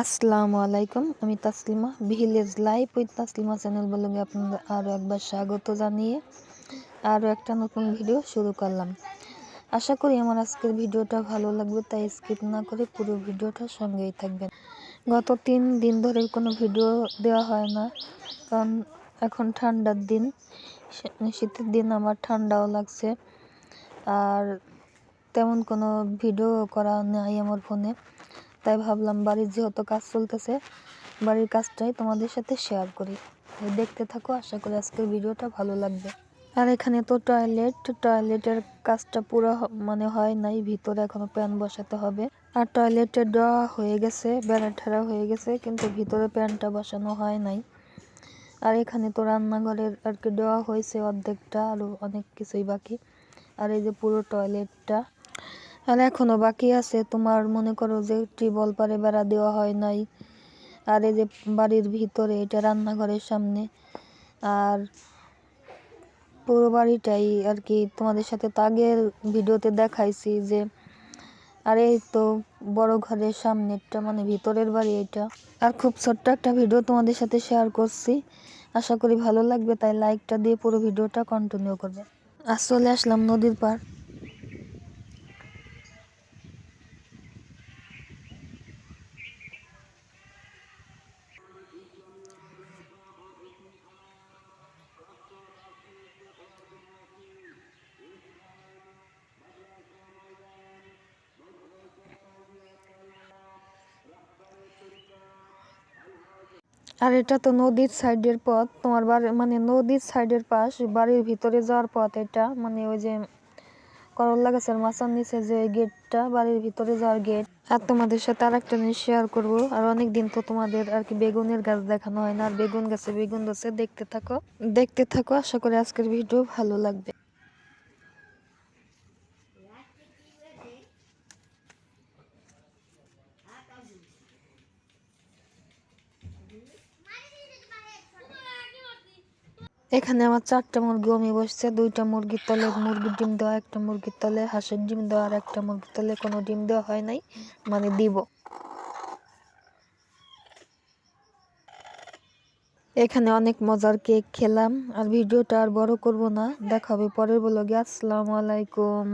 আসসালামু আলাইকুম, আমি Taslima village life with Taslima channel বলুন আপনাদের আরও একবার স্বাগত জানিয়ে আরও একটা নতুন ভিডিও শুরু করলাম। আশা করি আমার আজকের ভিডিওটা ভালো লাগবে, তাই স্কিপ না করে পুরো ভিডিওটা সঙ্গেই থাকবেন। গত তিন দিন ধরে কোনো ভিডিও দেওয়া হয় না, কারণ এখন ঠান্ডার দিন শীতের দিন আমার ঠান্ডাও লাগছে, আর তেমন কোনো ভিডিও করা নাই আমার ফোনে। তাই ভাবলাম বাড়ির যেহেতু কাজ চলতেছে, বাড়ির কাজটাই তোমাদের সাথে শেয়ার করি। দেখতে থাকো, আশা করি আজকের ভিডিওটা ভালো লাগবে। আর এখানে তো টয়লেট টয়লেটের কাজটা পুরো মানে হয় নাই, ভিতরে এখনও প্যান বসাতে হবে। আর টয়লেটের দেওয়া হয়ে গেছে বেড়া ঠেরা হয়ে গেছে, কিন্তু ভিতরে প্যানটা বসানো হয় নাই। আর এখানে তো রান্নাঘরের আর কি দেওয়া হয়েছে অর্ধেকটা আরও অনেক কিছুই বাকি। আর এই যে পুরো টয়লেটটা আর এখনও বাকি আছে। তোমার মনে করো যে টিবল পারে বেড়া দেওয়া হয় নাই। আর এই যে বাড়ির ভিতরে, এটা রান্নাঘরের সামনে। আর পুরো বাড়িটাই আর কি তোমাদের সাথে তো আগের ভিডিওতে দেখাইছি যে, আর এই তো বড় ঘরের সামনেরটা মানে ভিতরের বাড়ি এটা। আর খুব ছোট্ট একটা ভিডিও তোমাদের সাথে শেয়ার করছি। আশা করি ভালো লাগবে, তাই লাইকটা দিয়ে পুরো ভিডিওটা কন্টিনিউ করবে। আর চলে আসলাম নদীর পাড়। আর এটা তো নদীর সাইডের পথ। তোমার বাড়ি মানে নদীর সাইডের পাশ, বাড়ির ভিতরে যাওয়ার পথ এটা। মানে ওই যে করল্লা গাছের মাচার নিচে যে গেটটা, বাড়ির ভিতরে যাওয়ার গেট। আর তোমাদের সাথে আর একটা জিনিস শেয়ার করব। আর অনেক দিন তো তোমাদের আর কি বেগুনের গাছ দেখানো হয় না। আর বেগুন গাছে বেগুন গাছে দেখতে থাকো। দেখতে থাকো। আশা করি আজকের ভিডিও ভালো লাগবে। এখানে আমার চারটা মুরগি অমি বসছে, দুইটা মুরগির তলে মুরগির ডিম দেওয়া, একটা মুরগির তলে হাঁসের ডিম দেওয়া আর একটা মুরগির তলে কোনো ডিম দেওয়া হয় নাই মানে দিব। এখানে অনেক মজার কেক খেলাম আর ভিডিওটা আর বড় করব না দেখাবে পরের বলো ব্লগে, আসসালামু আলাইকুম।